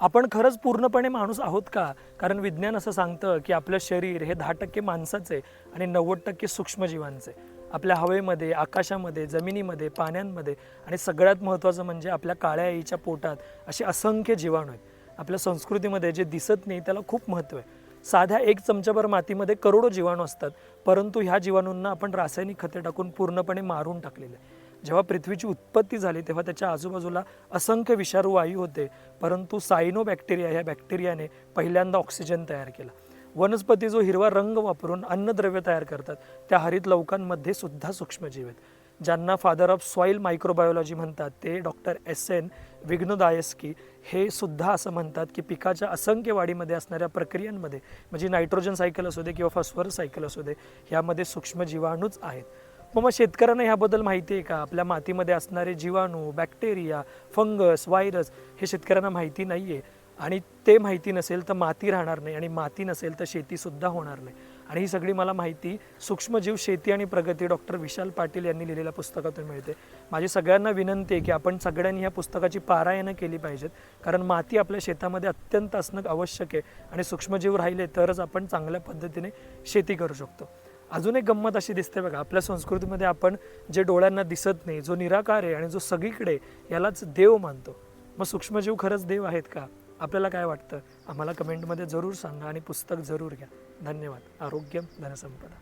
आपण खरंच पूर्णपणे माणूस आहोत का? कारण विज्ञान असं सांगतं की आपलं शरीर हे दहा टक्के माणसाचं आहे आणि नव्वद टक्के सूक्ष्मजीवांचं आहे. आपल्या हवेमध्ये आकाशामध्ये जमिनीमध्ये पाण्यांमध्ये आणि सगळ्यात महत्त्वाचं म्हणजे आपल्या काळ्या आईच्या पोटात असे असंख्य जीवाणू आहेत. आपल्या संस्कृतीमध्ये जे दिसत नाही त्याला खूप महत्त्व आहे. साध्या एक चमच्याभर मातीमध्ये करोडो जीवाणू असतात परंतु ह्या जीवाणूंना आपण रासायनिक खते टाकून पूर्णपणे मारून टाकलेले आहे. जेव्हा पृथ्वीची उत्पत्ती झाली तेव्हा त्याच्या आजूबाजूला असंख्य विषारू वायू होते. परंतु सायनो बॅक्टेरिया ह्या बॅक्टेरियाने पहिल्यांदा ऑक्सिजन तयार केला. वनस्पती जो हिरवा रंग वापरून अन्नद्रव्य तयार करतात त्या हरित लवकांमध्ये सुद्धा सूक्ष्मजीव आहेत. ज्यांना फादर ऑफ सॉईल मायक्रोबायोलॉजी म्हणतात ते डॉक्टर एस एन विघ्नोदायस्की हे सुद्धा असं म्हणतात की पिकाच्या असंख्य वाढीमध्ये असणाऱ्या प्रक्रियांमध्ये म्हणजे नायट्रोजन सायकल असू दे किंवा फॉस्फरस सायकल असू दे ह्यामध्ये सूक्ष्मजीवाणूच आहेत. मग मग शेतकऱ्यांना ह्याबद्दल माहिती आहे का? आपल्या मातीमध्ये असणारे जीवाणू बॅक्टेरिया फंगस व्हायरस हे शेतकऱ्यांना माहिती नाही आहे आणि ते माहिती नसेल तर माती राहणार नाही आणि माती नसेल तर शेतीसुद्धा होणार नाही. आणि ही सगळी मला माहिती सूक्ष्मजीव शेती आणि प्रगती डॉक्टर विशाल पाटील यांनी लिहिलेल्या पुस्तकातून मिळते. माझी सगळ्यांना विनंती आहे की आपण सगळ्यांनी ह्या पुस्तकाची पारायणं केली पाहिजेत. कारण माती आपल्या शेतामध्ये अत्यंत असणं आवश्यक आहे आणि सूक्ष्मजीव राहिले तरच आपण चांगल्या पद्धतीने शेती करू शकतो. अजून एक गंमत अशी दिसते बघा आपल्या संस्कृतीमध्ये आपण जे डोळ्यांना दिसत नाही जो निराकार आहे आणि जो सगळीकडे यालाच देव मानतो. मग सूक्ष्मजीव खरंच देव आहेत का? आपल्याला काय वाटतं? आम्हाला कमेंटमध्ये जरूर सांगा आणि पुस्तक जरूर घ्या. धन्यवाद. आरोग्य धनसंपदा.